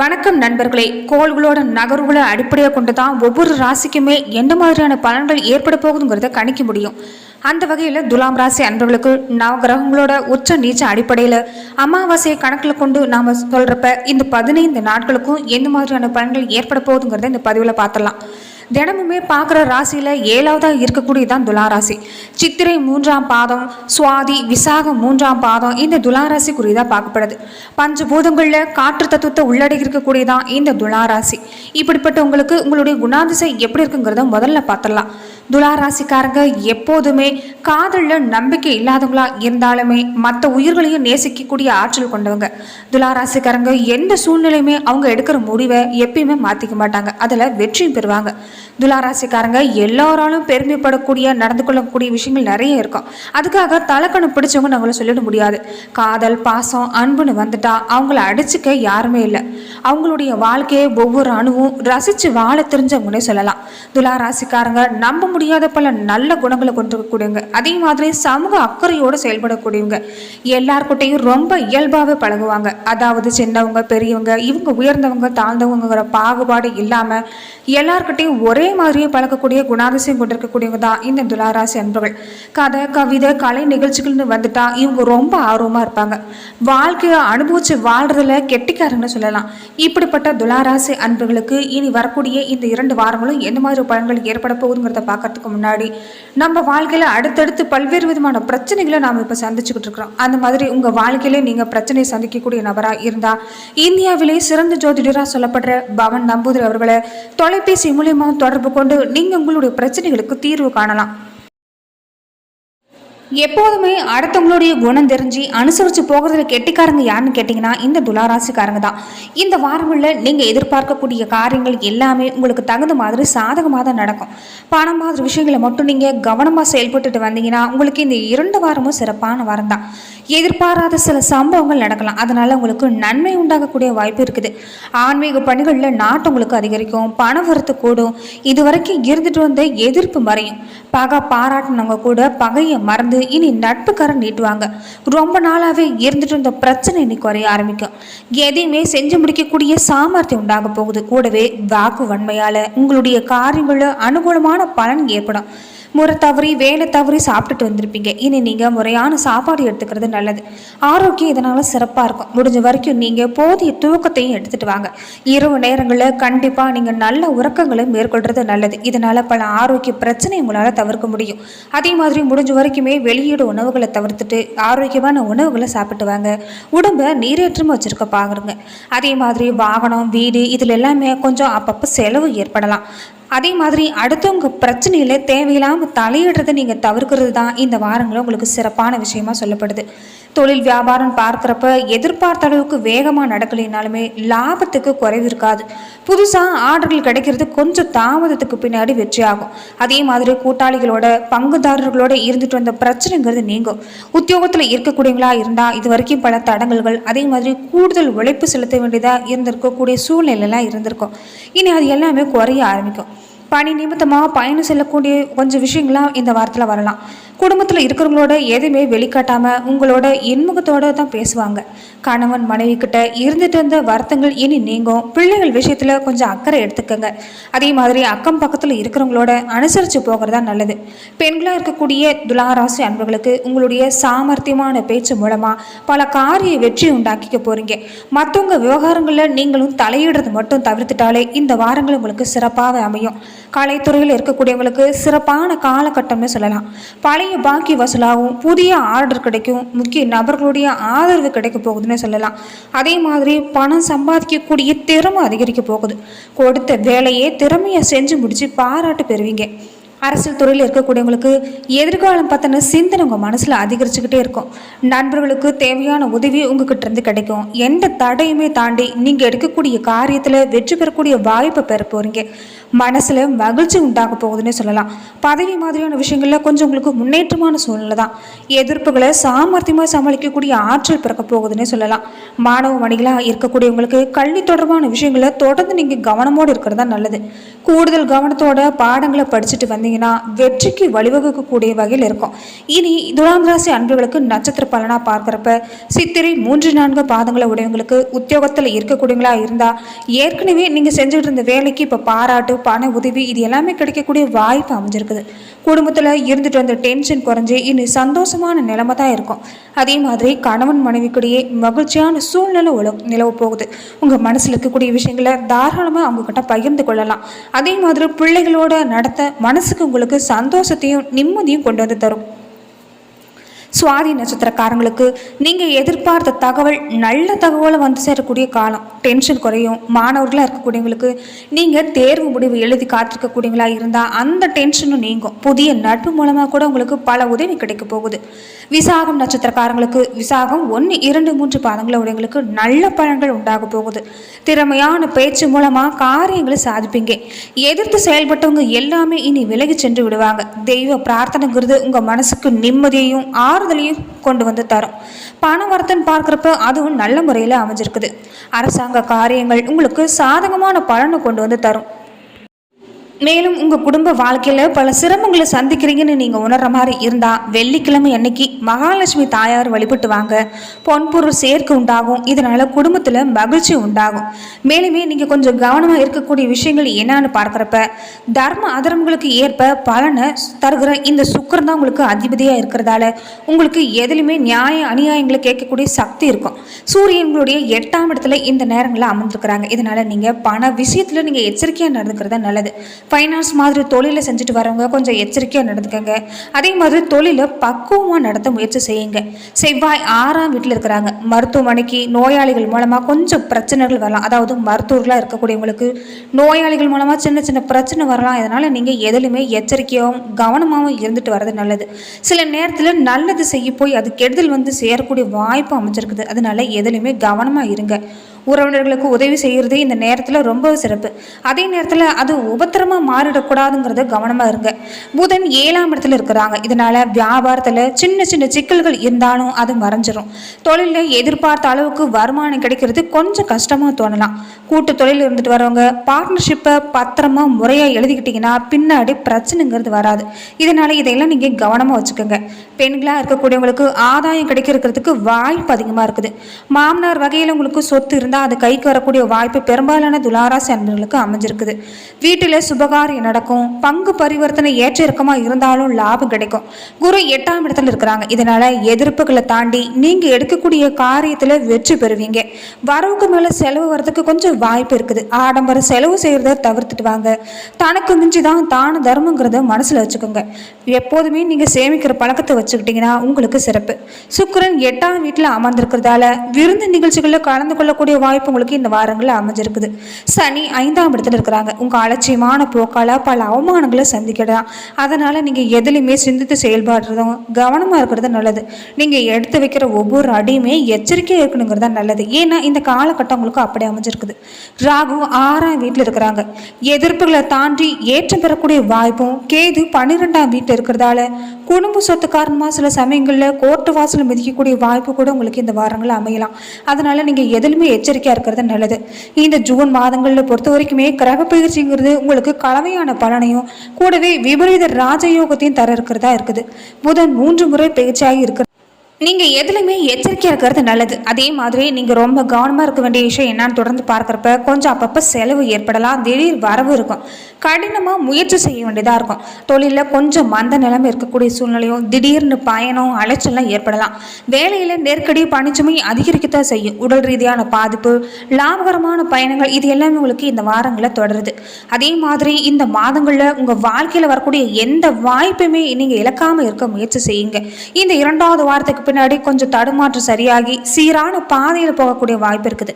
வணக்கம் நண்பர்களே. கோள்களோட நகர்வுகளை அடிப்படையாக கொண்டு தான் ஒவ்வொரு ராசிக்குமே எந்த மாதிரியான பலன்கள் ஏற்பட போகுதுங்கிறத கணிக்க முடியும். அந்த வகையில் துலாம் ராசி அன்பர்களுக்கு நவகிரகங்களோட உச்ச நீச்ச அடிப்படையில் அமாவாசையை கணக்கில் கொண்டு நாம் சொல்கிறப்ப இந்த பதினைந்து நாட்களுக்கும் எந்த மாதிரியான பலன்கள் ஏற்பட போகுதுங்கிறத இந்த பதிவில் பார்த்துடலாம். தினமுமே பார்க்குற ராசியில் ஏழாவதாக இருக்கக்கூடியதான் துளாராசி. சித்திரை மூன்றாம் பாதம் சுவாதி விசாகம் மூன்றாம் பாதம் இந்த துளாராசிக்குரியதாக பார்க்கப்படுது. பஞ்சபூதங்களில் காற்று தத்துவத்தை உள்ளடக்கி இருக்கக்கூடியதான் இந்த துளாராசி. இப்படிப்பட்ட உங்களுக்கு உங்களுடைய குணாதிசை எப்படி இருக்குங்கிறத முதல்ல பார்த்துடலாம். துலாராசிக்காரங்க எப்போதுமே காதலில் நம்பிக்கை இல்லாதவங்களா இருந்தாலுமே மற்ற உயிர்களையும் நேசிக்கக்கூடிய ஆற்றல் கொண்டவங்க. துலாராசிக்காரங்க எந்த சூழ்நிலையுமே அவங்க எடுக்கிற முடிவை எப்பயுமே மாற்றிக்க மாட்டாங்க. அதில் வெற்றியும் பெறுவாங்க. துலாராசிக்காரங்க எல்லோராலும் பெருமைப்படக்கூடிய நடந்து கொள்ளக்கூடிய விஷயங்கள் நிறைய இருக்கும். அதுக்காக தலைக்கணம் பிடிச்சவங்க நம்மள சொல்லிட முடியாது. காதல் பாசம் அன்புன்னு வந்துட்டா அவங்கள அடிச்சுக்க யாருமே இல்லை. அவங்களுடைய வாழ்க்கையை ஒவ்வொரு அணுவும் ரசித்து வாழ தெரிஞ்சவங்கன்னே சொல்லலாம். துளாராசிக்காரங்க நம்ப முடியாத பல நல்ல குணங்களை கொண்டிருக்கக்கூடியவங்க. அதே மாதிரி சமூக அக்கறையோடு செயல்படக்கூடியவங்க. எல்லார்கிட்டையும் ரொம்ப இயல்பாகவே பழகுவாங்க. அதாவது சின்னவங்க பெரியவங்க இவங்க உயர்ந்தவங்க தாழ்ந்தவங்கிற பாகுபாடு இல்லாமல் எல்லார்கிட்டையும் ஒரே மாதிரியே பழக்கக்கூடிய குணாதிசயம் கொண்டிருக்கக்கூடியவங்க தான் இந்த துளாராசி அன்பர்கள். கதை கவிதை கலை நிகழ்ச்சிகள்னு வந்துட்டா இவங்க ரொம்ப ஆர்வமாக இருப்பாங்க. வாழ்க்கையை அனுபவிச்சு வாழ்றதுல கெட்டிக்காரங்கன்னு சொல்லலாம். இப்படிப்பட்ட துளாராசி அன்பர்களுக்கு இனி வரக்கூடிய இந்த இரண்டு வாரங்களும் எந்த மாதிரி பலன்கள் ஏற்பட போகுதுங்கிறத பார்க்கறதுக்கு முன்னாடி நம்ம வாழ்க்கையில் அடுத்தடுத்து பல்வேறு விதமான பிரச்சனைகளை நாம் இப்போ சந்திச்சுக்கிட்டு இருக்கிறோம். அந்த மாதிரி உங்கள் வாழ்க்கையிலே நீங்கள் பிரச்சனை சந்திக்கக்கூடிய நபராக இருந்தால் இந்தியாவிலே சிறந்த ஜோதிடராக சொல்லப்படுற பவன் நம்பூதிரி அவர்களை தொலைபேசி மூலியமாக தொடர்பு கொண்டு நீங்கள் உங்களுடைய பிரச்சனைகளுக்கு தீர்வு காணலாம். எப்போதுமே அடுத்தவங்களுடைய குணம் தெரிஞ்சு அனுசரித்து போகிறதுல கெட்டிக்காரங்க யாருன்னு கேட்டிங்கன்னா இந்த துளாராசிக்காரங்க தான். இந்த வாரங்களில் நீங்கள் எதிர்பார்க்கக்கூடிய காரியங்கள் எல்லாமே உங்களுக்கு தகுந்த மாதிரி சாதகமாக தான் நடக்கும். பணம் மாதிரி விஷயங்களை மட்டும் நீங்கள் கவனமாக செயல்பட்டுட்டு வந்தீங்கன்னா உங்களுக்கு இந்த இரண்டு வாரமும் சிறப்பான வாரம் தான். எதிர்பாராத சில சம்பவங்கள் நடக்கலாம். அதனால் உங்களுக்கு நன்மை உண்டாகக்கூடிய வாய்ப்பு இருக்குது. ஆன்மீக பணிகளில் நாட்டம் உங்களுக்கு அதிகரிக்கும். பண வரத்து கூடும். இது வரைக்கும் இருந்துட்டு வந்த எதிர்ப்பு மறையும். பகை பாராட்டினவங்க கூட பகையை மறந்து இனி நட்புக்காரன் நீட்டுவாங்க. ரொம்ப நாளாகவே இருந்துட்டு இருந்த பிரச்சனை இன்னைக்கு குறைய ஆரம்பிக்கும். எதையுமே செஞ்சு முடிக்கக்கூடிய சாமர்த்தியம் உண்டாக போகுது. கூடவே வாக்கு வன்மையால் உங்களுடைய காரியங்களில் அனுகூலமான பலன் ஏற்படும். முறை தவறி வேலை தவறி சாப்பிட்டுட்டு வந்திருப்பீங்க. இனி நீங்கள் முறையான சாப்பாடு எடுத்துக்கிறது நல்லது. ஆரோக்கியம் இதனால் சிறப்பாக இருக்கும். முடிஞ்ச வரைக்கும் நீங்கள் போதிய தூக்கத்தையும் எடுத்துகிட்டு வாங்க. இரவு நேரங்களில் கண்டிப்பாக நீங்கள் நல்ல உறக்கங்களை மேற்கொள்கிறது நல்லது. இதனால் பல ஆரோக்கிய பிரச்சனை உங்களால் தவிர்க்க முடியும். அதே மாதிரி முடிஞ்ச வரைக்குமே வெளியீடு உணவுகளை தவிர்த்துட்டு ஆரோக்கியமான உணவுகளை சாப்பிட்டு வாங்க. உடம்பை நீரேற்றமாக வச்சுருக்க பாருங்க. அதே மாதிரி வாகனம் வீடு இதில் எல்லாமே கொஞ்சம் அப்பப்போ செலவு ஏற்படலாம். அதே மாதிரி அடுத்தவங்க பிரச்சனையில் தேவையில்லாமல் தலையிடுறதை நீங்கள் தவிர்க்கிறது தான் இந்த வாரங்களில் உங்களுக்கு சிறப்பான விஷயமா சொல்லப்படுது. தொழில் வியாபாரம் பார்க்குறப்ப எதிர்பார்த்த அளவுக்கு வேகமாக நடக்கலைனாலுமே லாபத்துக்கு குறைவு இருக்காது. புதுசாக ஆர்டர்கள் கிடைக்கிறது கொஞ்சம் தாமதத்துக்கு பின்னாடி வெற்றி ஆகும். அதே மாதிரி கூட்டாளிகளோட பங்குதாரர்களோட இருந்துட்டு வந்த பிரச்சனைங்கிறது நீங்கும். உத்தியோகத்தில் இருக்கக்கூடியவங்களா இருந்தால் இது வரைக்கும் பல தடங்கல்கள் அதே மாதிரி கூடுதல் உழைப்பு செலுத்த வேண்டியதாக இருந்திருக்கக்கூடிய சூழ்நிலைலாம் இருந்திருக்கும். இனி அது எல்லாமே குறைய ஆரம்பிக்கும். பணி நிமித்தமாக பயணம் செல்லக்கூடிய கொஞ்சம் விஷயங்கள்லாம் இந்த வாரத்தில் வரலாம். குடும்பத்தில் இருக்கிறவங்களோட எதுவுமே வெளிக்காட்டாமல் உங்களோட இன்முகத்தோட தான் பேசுவாங்க. கணவன் மனைவி கிட்ட இருந்துட்டு இருந்த வருத்தங்கள் இனி நீங்கும். பிள்ளைகள் விஷயத்தில் கொஞ்சம் அக்கறை எடுத்துக்கங்க. அதே மாதிரி அக்கம் பக்கத்தில் இருக்கிறவங்களோட அனுசரித்து போகிறதா நல்லது. பெண்களாக இருக்கக்கூடிய துலாராசி அன்பர்களுக்கு உங்களுடைய சாமர்த்தியமான பேச்சு மூலமாக பல காரிய வெற்றி உண்டாக்கிக்க போகிறீங்க மற்றவங்க விவகாரங்களில் நீங்களும் தலையிடுறது மட்டும் தவிர்த்துட்டாலே இந்த வாரங்கள் உங்களுக்கு சிறப்பாக அமையும். கலைத்துறையில் இருக்கக்கூடியவங்களுக்கு சிறப்பான காலகட்டம்னு சொல்லலாம். பழைய பாக்கி வசூலாகும் புதிய ஆர்டர் கிடைக்கும் முக்கிய நபர்களுடைய ஆதரவு கிடைக்க போகுதுன்னு சொல்லலாம். அதே மாதிரி பணம் சம்பாதிக்கக்கூடிய திறமை அதிகரிக்க போகுது. கொடுத்த வேலையே திறமையை செஞ்சு முடிச்சு பாராட்டு பெறுவீங்க. அரசியல் துறையில் இருக்கக்கூடியவங்களுக்கு எதிர்காலம் பற்றின சிந்தனை உங்கள் மனசில் அதிகரிச்சுக்கிட்டே இருக்கும். நண்பர்களுக்கு தேவையான உதவி உங்ககிட்டருந்து கிடைக்கும். எந்த தடையுமே தாண்டி நீங்கள் எடுக்கக்கூடிய காரியத்தில் வெற்றி பெறக்கூடிய வாய்ப்பை பெற போகிறீங்க மனசில் மகிழ்ச்சி உண்டாக போகுதுன்னே சொல்லலாம். பதவி மாதிரியான விஷயங்களில் கொஞ்சம் உங்களுக்கு முன்னேற்றமான சூழ்நிலை தான். எதிர்ப்புகளை சாமர்த்தியமாக சமாளிக்கக்கூடிய ஆற்றல் பிறக்க போகுதுன்னே சொல்லலாம். மாணவ மணிகளாக இருக்கக்கூடியவங்களுக்கு கல்வி தொடர்பான விஷயங்களை தொடர்ந்து நீங்கள் கவனமோடு இருக்கிறது தான் நல்லது. கூடுதல் கவனத்தோட பாடங்களை படிச்சுட்டு வந்தீங்க. இருந்தீங்கன்னா வெற்றிக்கு வழிவகுக்கக்கூடிய வகையில் இருக்கும். இனி துலாம் ராசி அன்பர்களுக்கு நட்சத்திர பலனாக பார்க்குறப்ப சித்திரை மூன்று நான்கு பாதங்களை உடையவங்களுக்கு உத்தியோகத்தில் இருக்கக்கூடியவங்களா இருந்தால் ஏற்கனவே நீங்கள் செஞ்சுட்டு இருந்த வேலைக்கு இப்போ பாராட்டு பண உதவி இது எல்லாமே கிடைக்கக்கூடிய வாய்ப்பு அமைஞ்சிருக்குது. குடும்பத்தில் இருந்துட்டு வந்த டென்ஷன் குறைஞ்சி இனி சந்தோஷமான நிலைமை தான் இருக்கும். அதே மாதிரி கணவன் மனைவிக்கிடையே மகிழ்ச்சியான சூழ்நிலை உல நிலவு போகுது. உங்கள் மனசில் இருக்கக்கூடிய விஷயங்களை தாராளமாக அவங்கக்கிட்ட பகிர்ந்து கொள்ளலாம். அதே மாதிரி பிள்ளைகளோட நடத்த மனசுக்கு உங்களுக்கு சந்தோஷத்தையும் நிம்மதியும் கொண்டு வந்து தரும். சுவாதி நட்சத்திரக்காரங்களுக்கு நீங்கள் எதிர்பார்த்த தகவல் நல்ல தகவலை வந்து சேரக்கூடிய காலம். டென்ஷன் குறையும். மாணவர்களாக இருக்கக்கூடியவங்களுக்கு நீங்கள் தேர்வு முடிவு எழுதி காத்திருக்கக்கூடியவங்களாக இருந்தால் அந்த டென்ஷனும் நீங்கும். புதிய நட்பு மூலமாக கூட உங்களுக்கு பல உதவி கிடைக்க போகுது. விசாகம் நட்சத்திரக்காரங்களுக்கு விசாகம் ஒன்று இரண்டு மூன்று பாதங்களை உடையவங்களுக்கு நல்ல பலன்கள் உண்டாக போகுது. திறமையான பேச்சு மூலமாக காரியங்களை சாதிப்பீங்க. எதிர்த்து செயல்பட்டவங்க எல்லாமே இனி விலகி சென்று விடுவாங்க. தெய்வ பிரார்த்தனைங்கிறது உங்கள் மனசுக்கு நிம்மதியையும் ஆ ஆறுதலையும் கொண்டு வந்து தரும். பண வரத்தன் பார்க்குறப்ப அதுவும் நல்ல முறையில் அமைஞ்சிருக்குது. அரசாங்க காரியங்கள் உங்களுக்கு சாதகமான பலனை கொண்டு வந்து தரும். மேலும் உங்கள் குடும்ப வாழ்க்கையில் பல சிரமங்களை சந்திக்கிறீங்கன்னு நீங்கள் உணர்ற மாதிரி இருந்தால் வெள்ளிக்கிழமை அன்னைக்கு மகாலட்சுமி தாயார் வழிபட்டு வாங்க பொன்பொருள் சேர்க்கை உண்டாகும். இதனால் குடும்பத்தில் மகிழ்ச்சி உண்டாகும். மேலுமே நீங்கள் கொஞ்சம் கவனமாக இருக்கக்கூடிய விஷயங்கள் என்னன்னு பார்க்குறப்ப தர்ம அதர்மங்களுக்கு ஏற்ப பலனை தருகிற இந்த சுக்கரம் தான் உங்களுக்கு அதிபதியாக இருக்கிறதால உங்களுக்கு எதுலையுமே நியாய அநியாயங்களை கேட்கக்கூடிய சக்தி இருக்கும். சூரியன்களுடைய எட்டாம் இடத்துல இந்த நேரங்களில் அமர்ந்துருக்கிறாங்க. இதனால் நீங்கள் பண விஷயத்தில் நீங்கள் எச்சரிக்கையாக நடந்துக்கிறது நல்லது. ஃபைனான்ஸ் மாதிரி தொழிலை செஞ்சுட்டு வரவங்க கொஞ்சம் எச்சரிக்கையாக நடந்துக்கங்க. அதே மாதிரி தொழிலை பக்குவமாக நடத்த முயற்சி செய்யுங்க. செவ்வாய் ஆறாம் வீட்டில் இருக்கிறாங்க. மருத்துவமனைக்கு நோயாளிகள் மூலமாக கொஞ்சம் பிரச்சனைகள் வரலாம். அதாவது மருத்துவர்களாக இருக்கக்கூடியவங்களுக்கு நோயாளிகள் மூலமாக சின்ன சின்ன பிரச்சனை வரலாம். இதனால் நீங்கள் எதுலையுமே எச்சரிக்கையாகவும் கவனமாகவும் இருந்துட்டு வர்றது நல்லது. சில நேரத்தில் நல்லது செய்ய போய் அது கெடுதல் வந்து சேரக்கூடிய வாய்ப்பு அமைஞ்சிருக்குது. அதனால எதிலுமே கவனமாக இருங்க. உறவினர்களுக்கு உதவி செய்கிறது இந்த நேரத்தில் ரொம்ப சிறப்பு. அதே நேரத்தில் அது உபத்திரமாக மாறிடக்கூடாதுங்கிறத கவனமாக இருங்க. புதன் ஏழாம் இடத்துல இருக்கிறாங்க. இதனால் வியாபாரத்தில் சின்ன சின்ன சிக்கல்கள் இருந்தாலும் அது மறைஞ்சிரும். தொழிலில் எதிர்பார்த்த அளவுக்கு வருமானம் கிடைக்கிறது கொஞ்சம் கஷ்டமாக தோணலாம். கூட்டு தொழில் இருந்துட்டு வரவங்க பார்ட்னர்ஷிப்பை பத்திரமா முறையாக எழுதிக்கிட்டிங்கன்னா பின்னாடி பிரச்சனைங்கிறது வராது. இதனால் இதையெல்லாம் நீங்கள் கவனமாக வச்சுக்கோங்க. பெண்களாக இருக்கக்கூடியவங்களுக்கு ஆதாயம் கிடைக்கிறதுக்கு வாய்ப்பு அதிகமாக இருக்குது. மாமனார் வகையில் உங்களுக்கு சொத்து இருந்தால் அது கைக்கு வரக்கூடிய வாய்ப்பு பெரும்பாலான துளாராசி அன்பர்களுக்கு அமைஞ்சிருக்குது. வீட்டில் சுபகாரியம் நடக்கும். பங்கு பரிவர்த்தனை ஏற்ற இறக்கமாக இருந்தாலும் லாபம் கிடைக்கும். குரு எட்டாம் இடத்துல இருக்கிறாங்க. இதனால் எதிர்ப்புகளை தாண்டி நீங்கள் எடுக்கக்கூடிய காரியத்தில் வெற்றி பெறுவீங்க. வரவுக்கு மேலே செலவு வரதுக்கு கொஞ்சம் வாய்ப்பு இருக்குது. ஆடம்பர செலவு செய்கிறத தவிர்த்துட்டு வாங்க. தனக்கு மிஞ்சி தான் தான தர்மங்கிறத மனசில் வச்சுக்கோங்க. எப்போதுமே நீங்கள் சேமிக்கிற பழக்கத்தை வச்சுக்கிட்டிங்கன்னா உங்களுக்கு சிறப்பு. சுக்கிரன் எட்டாம் வீட்டில் அமர்ந்திருக்கிறதால விருந்து நிகழ்ச்சிகளில் கலந்து கொள்ளக்கூடிய வாய்ப்பு உங்களுக்கு இந்த வாரங்களில் அமைஞ்சிருக்குது. சனி ஐந்தாம் இடத்துல இருக்கிறாங்க. உங்கள் அலட்சியமான போக்கால் பல அவமானங்களை சந்திக்கலாம். அதனால் நீங்கள் எதுலையுமே சிந்தித்து செயல்படுறதும் கவனமாக இருக்கிறது நல்லது. நீங்கள் எடுத்து வைக்கிற ஒவ்வொரு அடியுமே எச்சரிக்கையாக இருக்கணுங்கிறது தான் நல்லது. ஏன்னா இந்த காலகட்டம் உங்களுக்கு அப்படி அமைஞ்சிருக்குது. ராகு ஆறாம் வீட்டில் இருக்கிறாங்க. எதிர்ப்புகளை தாண்டி ஏற்றம் பெறக்கூடிய வாய்ப்பும் கேது பன்னிரெண்டாம் வீட்டில் இருக்கிறதால குடும்ப சொத்துக்காரன் காரணமாக சில சமயங்களில் கோர்ட்டு வாசல் மிதிக்கக்கூடிய வாய்ப்பு கூட உங்களுக்கு இந்த வாரங்களில் அமையலாம். அதனால் நீங்கள் எதிலுமே எச்சரிக்கையாக இருக்கிறது நல்லது. இந்த ஜூன் மாதங்களில் பொறுத்த வரைக்குமே கிரக பயிற்சிங்கிறது உங்களுக்கு கலவையான பலனையும் கூடவே விபரீத ராஜயோகத்தையும் தர இருக்கிறதா இருக்குது. புதன் மூன்று முறை பயிற்சியாகி இருக்கிற நீங்கள் எதுலையுமே எச்சரிக்கையாக இருக்கிறது நல்லது. அதே மாதிரி நீங்கள் ரொம்ப கவனமாக இருக்க வேண்டிய விஷயம் என்னன்னு தொடர்ந்து பார்க்குறப்ப கொஞ்சம் அப்பப்போ செலவு ஏற்படலாம். திடீர் வரவு இருக்கும். கடினமாக முயற்சி செய்ய வேண்டியதாக இருக்கும். தொழிலில் கொஞ்சம் மந்த நிலைமை இருக்கக்கூடிய சூழ்நிலையும் திடீர்னு பயணம் அலைச்சல்லாம் ஏற்படலாம். வேலையில் நெருக்கடி பணிச்சுமை அதிகரிக்கத்தான் செய்யும். உடல் ரீதியான பாதிப்பு லாபகரமான பயணங்கள் இது எல்லாமே உங்களுக்கு இந்த வாரங்களில் தொடருது. அதே மாதிரி இந்த மாதங்களில் உங்கள் வாழ்க்கையில் வரக்கூடிய எந்த வாய்ப்புமே நீங்கள் இழக்காமல் இருக்க முயற்சி செய்யுங்க. இந்த இரண்டாவது வாரத்துக்கு பின்னாடி கொஞ்சம் தடுமாற்றம் சரியாகி சீரான பாதையில் போகக்கூடிய வாய்ப்பு இருக்குது.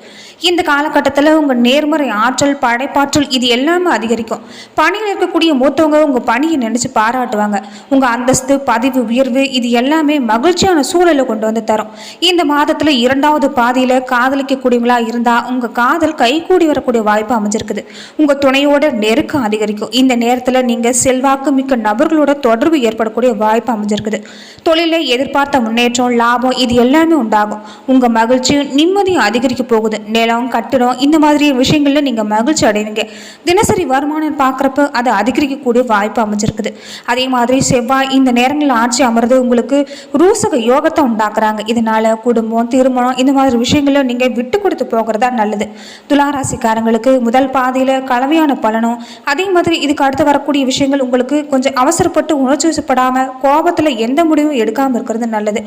இந்த காலகட்டத்தில் உங்கள் நேர்மறை ஆற்றல் படைப்பாற்றல் இது எல்லாமே அதிகரிக்கும். பணியில் இருக்கக்கூடிய மூத்தவங்க உங்கள் பணியை நினச்சி பாராட்டுவாங்க. உங்கள் அந்தஸ்து பதிவு உயர்வு இது எல்லாமே மகிழ்ச்சியான சூழலை கொண்டு வந்து தரும். இந்த மாதத்தில் இரண்டாவது பாதையில் காதலிக்கக்கூடியவங்களா இருந்தால் உங்கள் காதல் கைகூடி வரக்கூடிய வாய்ப்பு அமைஞ்சிருக்குது. உங்கள் துணையோட நெருக்கம் அதிகரிக்கும். இந்த நேரத்தில் நீங்கள் செல்வாக்கு மிக்க நபர்களோட தொடர்பு ஏற்படக்கூடிய வாய்ப்பு அமைஞ்சிருக்குது. தொழிலில் எதிர்பார்த்த முன்னேற்றம் முன்னேற்றம் லாபம் இது எல்லாமே உண்டாகும். உங்கள் மகிழ்ச்சியும் நிம்மதியும் அதிகரிக்க போகுது. நிலம் கட்டிடம் இந்த மாதிரி விஷயங்களில் நீங்கள் மகிழ்ச்சி அடைவீங்க. தினசரி வருமானம் பார்க்குறப்ப அது அதிகரிக்கக்கூடிய வாய்ப்பு அமைஞ்சிருக்குது. அதே மாதிரி செவ்வாய் இந்த நேரங்களில் ஆட்சி அமர்ந்து உங்களுக்கு ரூசக யோகத்தை உண்டாக்குறாங்க. இதனால் குடும்பம் திருமணம் இந்த மாதிரி விஷயங்களில் நீங்கள் விட்டு கொடுத்து போகிறதா நல்லது. துளாராசிக்காரங்களுக்கு முதல் பாதையில் கலவையான பலனும் அதே மாதிரி இதுக்கு அடுத்து வரக்கூடிய விஷயங்கள் உங்களுக்கு கொஞ்சம் அவசரப்பட்டு உணர்ச்சி வசப்படாமல் கோபத்தில் எந்த முடிவும் எடுக்காமல் இருக்கிறது நல்லது.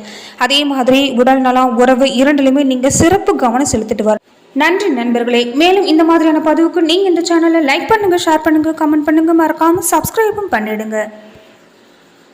அதே மாதிரி உடல் நலம் உறவு இரண்டிலுமே நீங்கள் சிறப்பு கவனம் செலுத்திட்டு வர நன்றி நண்பர்களே. மேலும் இந்த மாதிரியான பதிவுக்கு நீங்கள் இந்த சேனலை லைக் பண்ணுங்கள் ஷேர் பண்ணுங்கள் கமெண்ட் பண்ணுங்கள் மறக்காமல் சப்ஸ்கிரைபும் பண்ணிடுங்க.